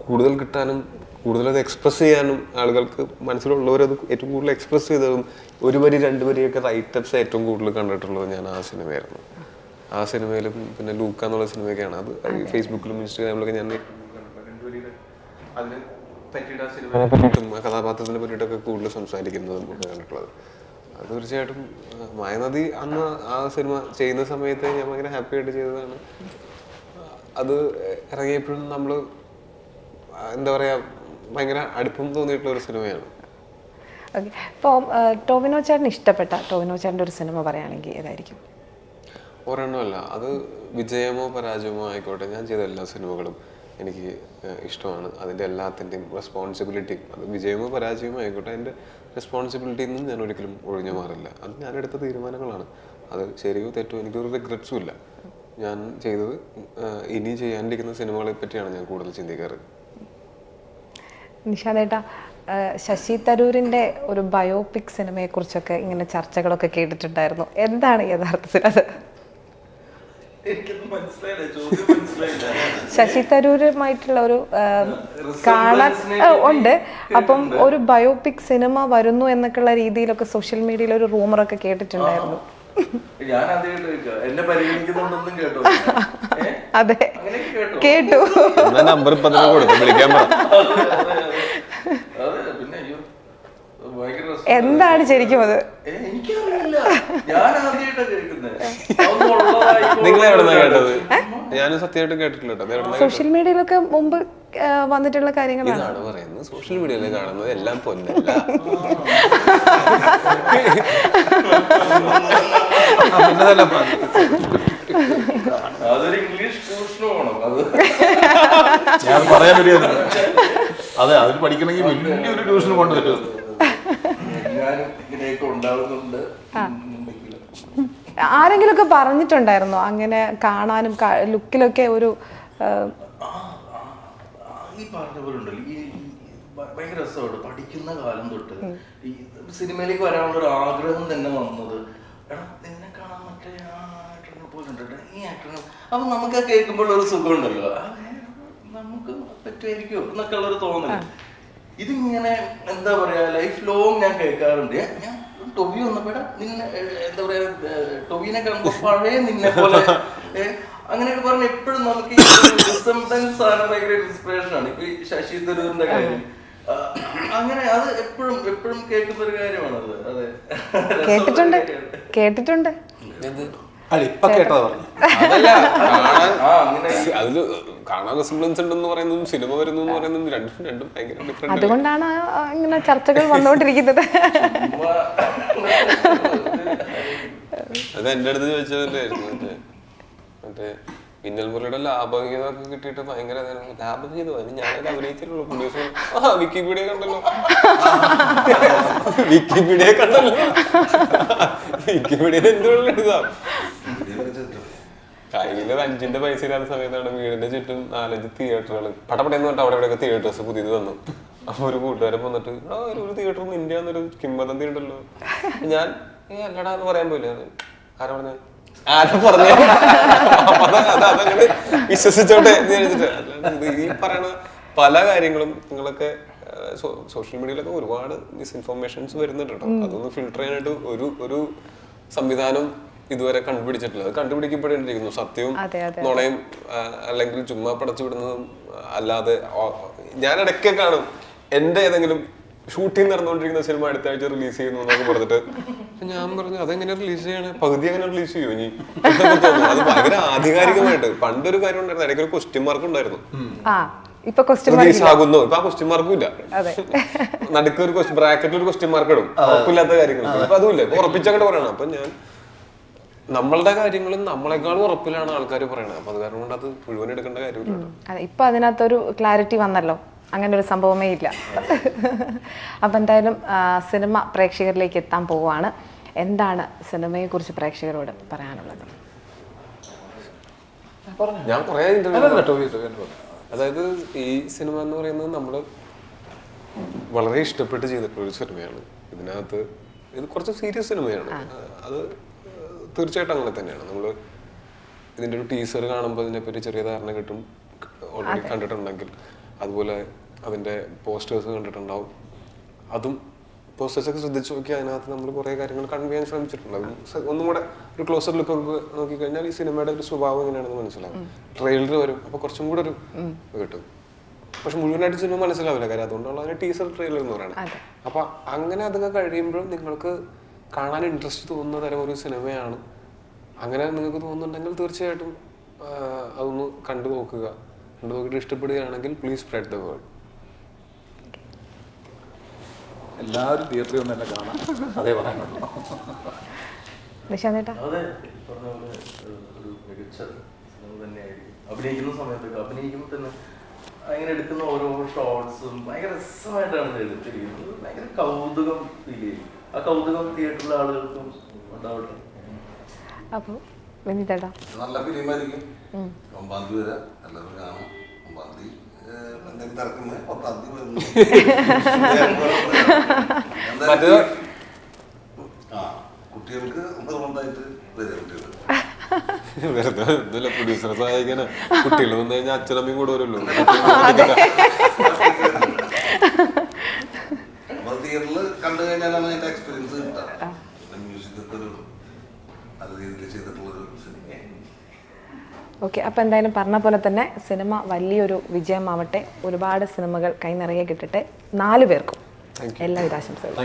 കൂടുതൽ കിട്ടാനും കൂടുതൽ അത് എക്സ്പ്രസ് ചെയ്യാനും ആളുകൾക്ക് മനസ്സിലുള്ളവരത് ഏറ്റവും കൂടുതൽ എക്സ്പ്രസ് ചെയ്തതും ഒരു വരി രണ്ട് വരിയൊക്കെ റൈറ്റപ്സ് ഏറ്റവും കൂടുതൽ കണ്ടിട്ടുള്ളത് ഞാൻ ആ സിനിമയായിരുന്നു. ആ സിനിമയിലും പിന്നെ ലൂക്ക എന്നുള്ള സിനിമയൊക്കെയാണ്. അത് ഫേസ്ബുക്കിലും ഇൻസ്റ്റാഗ്രാമിലൊക്കെ ഞാൻ അതിന് പറ്റിയിട്ട് ആ സിനിമയെ പറ്റിയിട്ടും ആ കഥാപാത്രത്തിനെ പറ്റിയിട്ടൊക്കെ കൂടുതൽ സംസാരിക്കുന്നതും ഒക്കെ കണ്ടിട്ടുള്ളത് അത് തീർച്ചയായിട്ടും മായനദി അന്ന് ആ സിനിമ ചെയ്യുന്ന സമയത്ത് ഞാൻ ഭയങ്കര ഹാപ്പി ആയിട്ട് ചെയ്തതാണ്. അത് ഇറങ്ങിയപ്പോഴും നമ്മൾ എന്താ പറയാ ഭയങ്കര അടുപ്പം തോന്നിയിട്ടുള്ള ഒരു സിനിമയാണ്. ഓക്കെ ഇപ്പോൾ ടോവിനോ ചേട്ടന് ഇഷ്ടപ്പെട്ട ടോവിനോ ചേട്ടന്റെ ഒരു സിനിമ പറയുകയാണെങ്കിൽ ഏതായിരിക്കും? ഒരെണ്ണമല്ല അത് വിജയമോ പരാജയമോ ആയിക്കോട്ടെ ഞാൻ ചെയ്ത എല്ലാ സിനിമകളും എനിക്ക് ഇഷ്ടമാണ്. അതിന്റെ എല്ലാത്തിന്റെയും റെസ്പോൺസിബിലിറ്റി അത് വിജയമോ പരാജയമോ ആയിക്കോട്ടെ അതിന്റെ റെസ്പോൺസിബിലിറ്റിയിൽ നിന്നും ഞാൻ ഒരിക്കലും ഒഴിഞ്ഞു മാറില്ല. അത് ഞാൻ എടുത്ത തീരുമാനങ്ങളാണ്. അത് ശരിയോ തെറ്റോ എനിക്കൊരു റിഗ്രറ്റ്സും ഇല്ല. ഞാൻ ചെയ്തത് ഇനി ചെയ്യാണ്ടിരിക്കുന്ന സിനിമകളെ പറ്റിയാണ് ഞാൻ കൂടുതൽ ചിന്തിക്കാറ്. നിഷാദേട്ടാ ശശി തരൂരിന്റെ ഒരു ബയോപിക് സിനിമയെക്കുറിച്ചൊക്കെ ഇങ്ങനെ ചർച്ചകളൊക്കെ കേട്ടിട്ടുണ്ടായിരുന്നു. എന്താണ് യഥാർത്ഥത്തിൽ അത്? ശശി തരൂരുമായിട്ടുള്ള ഒരു കാണാൻ ഉണ്ട്. അപ്പം ഒരു ബയോപിക് സിനിമ വരുന്നു എന്നൊക്കെയുള്ള രീതിയിലൊക്കെ സോഷ്യൽ മീഡിയയിൽ ഒരു റൂമറൊക്കെ കേട്ടിട്ടുണ്ടായിരുന്നു. ഞാൻ എന്നെ പരിഗണിക്കുന്നുണ്ടെന്നും കേട്ടോ? അതെ? കേട്ടോ. നമ്പർ ഇപ്പൊ കൊടുക്കും കൊടുത്തു വിളിക്കാൻ പറ അതെ, അതെ, അതെ. അതെ പിന്നെ അയ്യോ ഭയങ്കര രസം. എന്താണ് ശരിക്കും അത്? നിങ്ങൾ എവിടെന്നാ കേട്ടത്? ഞാൻ സത്യമായിട്ട് കേട്ടിട്ടില്ല? സോഷ്യൽ മീഡിയയിലൊക്കെ മുമ്പ് വന്നിട്ടുള്ള കാര്യങ്ങളാണ്. ഇതാണ് പറയുന്നത്. സോഷ്യൽ മീഡിയയിൽ കാണുന്നത് എല്ലാം പൊന്നല്ല. അതൊരു ഇംഗ്ലീഷ് അത്. ഞാൻ പറയാൻ അതെ അതിന് പഠിക്കണമെങ്കിൽ വലിയൊരു ട്യൂഷൻ കൊണ്ടുവരും ഞാനും ഇങ്ങനെയൊക്കെ ഉണ്ടാവുന്നുണ്ട് ഉം. ആരെങ്കിലുമൊക്കെ പറഞ്ഞിട്ടുണ്ടായിരുന്നോ? അങ്ങനെ കാണാനും ലുക്കിലൊക്കെ ഒരു ഈ പറഞ്ഞ പോലെ ഉണ്ടല്ലോ. ഈ ഭയങ്കര രസമാണ് പഠിക്കുന്ന കാലം തൊട്ട് ഈ സിനിമയിലേക്ക് വരാനുള്ള ഒരു ആഗ്രഹം തന്നെ വന്നത് എടാ നിന്നെ കാണാൻ മറ്റേ ആ ആക്ടറിനെ പോലെ ഉണ്ട് ഈ ആക്ടറിനെ അപ്പൊ നമുക്ക് കേൾക്കുമ്പോൾ ഒരു സുഖം ഉണ്ടല്ലോ ആ, ഏ, നമുക്ക് പറ്റുമായിരിക്കും എന്നൊക്കെ ഉള്ളൊരു തോന്നൽ ഇതിങ്ങനെ എന്താ പറയാ ലൈഫ് ലോങ് ഞാൻ കേൾക്കാറുണ്ട്. ഞാൻ- ടൊബി വന്നപ്പോടാ നിന്നെ എന്താ പറയാ ടൊബിനെ കാണുമ്പോ പഴയ നിന്നെ പോലെ അങ്ങനെയൊക്കെ പറഞ്ഞ എപ്പോഴും നമുക്ക് ഈ റിസംബ്ലൻസ് ആണ് ഭയങ്കര ഇൻസ്പിറേഷൻ ആണ്. ഇപ്പൊ ഈ ശശി തരൂരിന്റെ കാര്യം. അങ്ങനെ അത് എപ്പോഴും എപ്പോഴും കേൾക്കുന്ന ഒരു കാര്യമാണത്. അതെ. കേട്ടിട്ടുണ്ട്. കേട്ടിട്ടുണ്ട്. അല്ല ഇപ്പൊ കേട്ടതാ പറഞ്ഞു. അതല്ല കാണാൻ ആ അങ്ങനെ. അതിൽ കാണാൻ റെസിംബ്ലൻസ് ഉണ്ടെന്ന് പറയുന്നതും സിനിമ വരുന്നു എന്ന് പറയുന്നതും രണ്ടും രണ്ടും ഭയങ്കര ഡിഫറെന്റ് അതുകൊണ്ടാണ് ഇങ്ങനെ ചർച്ചകൾ വന്നുകൊണ്ടിരിക്കുന്നത് അത് എന്റെ അടുത്ത് ചോദിച്ചതല്ലായിരുന്നു മറ്റേ പിന്നൽ മുരളിയുടെ ലാഭവിഹിതം ഒക്കെ കിട്ടിയിട്ട് ഭയങ്കര ലാഭഗീതം അതിന് ഞാനത് അഭിനയിച്ചിട്ടുള്ളൂ. പ്രൊഡ്യൂസർ ആ വിക്കിപീഡിയ കണ്ടല്ലോ. വിക്കിപീഡിയ കണ്ടല്ലോ. വിക്കിപീഡിയ എന്തുകൊണ്ടും കയ്യിൽ ഒരു അഞ്ചിന്റെ പൈസ ഇല്ലാത്ത സമയത്താണ് വീടിന്റെ ചുറ്റും നാലഞ്ച് തിയേറ്ററുകൾ പടപടയെന്ന് പറഞ്ഞിട്ട് അവിടെ ഇവിടെയൊക്കെ തിയേറ്റേഴ്സ് പുതിയത് വന്നു. അപ്പൊ ഒരു കൂട്ടുകാരൻ വന്നിട്ട് ആ ഒരു തിയേറ്റർ ഇന്ത്യ എന്നൊരു കിംബന്തി ഉണ്ടല്ലോ. ഞാൻ അല്ലടാ എന്ന് പറയാൻ പോയില്ല. ആരാ പറഞ്ഞ? ആരാ പറഞ്ഞു അതങ്ങനെ വിശ്വസിച്ചോട്ടെ എന്ന് ഈ പറയണ പല കാര്യങ്ങളും നിങ്ങളൊക്കെ സോഷ്യൽ മീഡിയയിലൊക്കെ ഒരുപാട് മിസ്ഇൻഫോർമേഷൻസ് വരുന്നുണ്ട് കേട്ടോ. അതൊന്ന് ഫിൽട്ടർ ചെയ്യാനായിട്ട് ഒരു ഒരു സംവിധാനം ഇതുവരെ കണ്ടുപിടിച്ചിട്ടില്ല. അത് കണ്ടുപിടിക്കപ്പെടേണ്ടിയിരിക്കുന്നു. സത്യവും. നുണയും അല്ലെങ്കിൽ ചുമ്മാ പടച്ചു വിടുന്നതും അല്ലാതെ ഞാൻ ഇടയ്ക്ക് കാണും. എന്റെ ഏതെങ്കിലും ഷൂട്ടിംഗ് നടന്നുകൊണ്ടിരിക്കുന്ന സിനിമ അടുത്ത ആഴ്ച റിലീസ് ചെയ്യുന്നു എന്നൊക്കെ പറഞ്ഞിട്ട് ഞാൻ പറഞ്ഞു അതെങ്ങനെ റിലീസ് ചെയ്യണേ? പകുതി അങ്ങനെ റിലീസ് ചെയ്യുമോ ഇനി. അത് ഭയങ്കര ആധികാരികമായിട്ട്. പണ്ടൊരു കാര്യം ഉണ്ടായിരുന്നു. ഇടയ്ക്ക് ഒരു ക്വസ്റ്റ്യൻ മാർക്ക് ഉണ്ടായിരുന്നു. ആ ഇപ്പൊ ക്വസ്റ്റ്യൻ ആകുന്നു. ഇപ്പൊ ആ ക്വസ്റ്റ്യൻ മാർക്കും ഇല്ല. അതെ. നടുക്ക് ഒരു ക്വസ്റ്റ്യൻ ബ്രാക്കറ്റിൽ ഒരു ക്വസ്റ്റ്യൻ മാർക്ക് ഇടും. ഉറപ്പില്ലാത്ത കാര്യങ്ങൾ ഇപ്പൊ അതുമില്ല ഇപ്പൊ ഉറപ്പിച്ചങ്ങോട്ട് പറയണം. അപ്പൊ ഞാൻ നമ്മളുടെ കാര്യങ്ങളും നമ്മളെക്കാളും ഉറപ്പിലാണ് ആൾക്കാർ പറയണത്. അപ്പൊ അത് കാരണം കൊണ്ട് അത് മുഴുവൻ എടുക്കേണ്ട കാര്യമില്ല. അതെ ഇപ്പൊ അതിനകത്തൊരു ക്ലാരിറ്റി വന്നല്ലോ. അങ്ങനെ ഒരു സംഭവമേ ഇല്ല. അപ്പം എന്തായാലും സിനിമ പ്രേക്ഷകരിലേക്ക് എത്താൻ പോവുകയാണ്. എന്താണ് സിനിമയെ കുറിച്ച് പ്രേക്ഷകരോട് പറയാനുള്ളത്? ഞാൻ കുറെ ഇന്റർവ്യൂ അതായത് ഈ സിനിമ എന്ന് പറയുന്നത് നമ്മൾ വളരെ ഇഷ്ടപ്പെട്ട് ചെയ്തിട്ടുള്ള ഒരു സിനിമയാണ്. ഇതിനകത്ത് ഇത് കുറച്ച് സീരിയസ് സിനിമയാണ്. അത് തീർച്ചയായിട്ടും അങ്ങനെ തന്നെയാണ്. നമ്മൾ ഇതിന്റെ ഒരു ടീസർ കാണുമ്പോൾ ഇതിനെപ്പറ്റി ചെറിയ ധാരണ കിട്ടും. ഓൾറെഡി കണ്ടിട്ടുണ്ടെങ്കിൽ. അതുപോലെ അതിന്റെ പോസ്റ്റേഴ്സ് കണ്ടിട്ടുണ്ടാവും. അതും പോസ്റ്റേഴ്സൊക്കെ ശ്രദ്ധിച്ചു നോക്കി അതിനകത്ത് നമ്മൾ കുറേ കാര്യങ്ങൾ കൺവേ ചെയ്യാൻ ശ്രമിച്ചിട്ടുണ്ട് അത് ഒന്നും കൂടെ ഒരു ക്ലോസർ ലുക്ക് ഒക്കെ നോക്കിക്കഴിഞ്ഞാൽ ഈ സിനിമയുടെ ഒരു സ്വഭാവം എങ്ങനെയാണെന്ന് മനസ്സിലാവും. ട്രെയിലർ വരും അപ്പൊ കുറച്ചും കൂടെ ഒരു കിട്ടും. പക്ഷെ മുഴുവനായിട്ട് സിനിമ മനസ്സിലാവില്ല. കാര്യം അതുകൊണ്ടുള്ള അതിന് ടീസർ ട്രെയിലർ എന്ന് പറയുന്നത് അപ്പൊ അങ്ങനെ അതൊക്കെ കഴിയുമ്പോഴും നിങ്ങൾക്ക് കാണാൻ ഇൻട്രസ്റ്റ് തോന്നുന്ന തരം ഒരു സിനിമയാണ്. അങ്ങനെ നിങ്ങൾക്ക് തോന്നുന്നുണ്ടെങ്കിൽ തീർച്ചയായിട്ടും അതൊന്ന് കണ്ടു നോക്കുക. കണ്ടു നോക്കിയിട്ട് ഇഷ്ടപ്പെടുകയാണെങ്കിൽ പ്ലീസ് സ്പ്രെഡ് ദ വേർഡ് എല്ലാവരും തിയേറ്ററിൽ ഒന്ന് തന്നെ കാണാം. അതേ പറയാനുള്ളൂ. നിശാന്തേട്ടാ അതെ ഈ പറഞ്ഞ പോലെ ഒരു മികച്ച സിനിമ തന്നെയായിരിക്കും. അഭിനയിക്കുന്ന സമയത്തൊക്കെ അഭിനയിക്കുമ്പോൾ തന്നെ അങ്ങനെ എടുക്കുന്ന ഓരോ ഷോർട്സും ഭയങ്കര രസമായിട്ടാണ് എടുത്തിരിക്കുന്നത്. ഭയങ്കര കൗതുകം ഫീൽ ചെയ്യും. ആ കൗതുകം തിയേറ്ററിലെ ആളുകൾക്കും ഉണ്ടാവട്ടെ. അപ്പോൾ നല്ല ഫിലിമായിരിക്കും. ഒമ്പാം തീയതി വരെ. എല്ലാവരും കാണാം. ഒമ്പാം തീയതി എന്തെങ്കിലും തിരക്കുന്നത് പത്താം തീയതി ആ കുട്ടികൾക്ക് നിർബന്ധമായിട്ട് വരിക കുട്ടികൾ. വെറുതെ ഒന്നുമില്ല പ്രൊഡ്യൂസറെ സഹായിക്കാനാ കുട്ടികൾ വന്നു കഴിഞ്ഞാൽ അച്ഛനമ്മയും കൂടെ വരുമല്ലോ. അപ്പൊ തിയേറ്ററിൽ കണ്ടു കഴിഞ്ഞാലാണ് അതിന്റെ എക്സ്പീരിയൻസ് കിട്ടുക. മ്യൂസിക് ഒക്കെ ഒരു നല്ല രീതിയിൽ ചെയ്തിട്ടുള്ളൊരു സിനിമയാണ് ഓക്കെ അപ്പോൾ എന്തായാലും പറഞ്ഞ പോലെ തന്നെ സിനിമ വലിയൊരു വിജയമാവട്ടെ. ഒരുപാട് സിനിമകൾ കൈനിറയെ കിട്ടട്ടെ. നാല് പേർക്കും എല്ലാവിധ ആശംസകളും.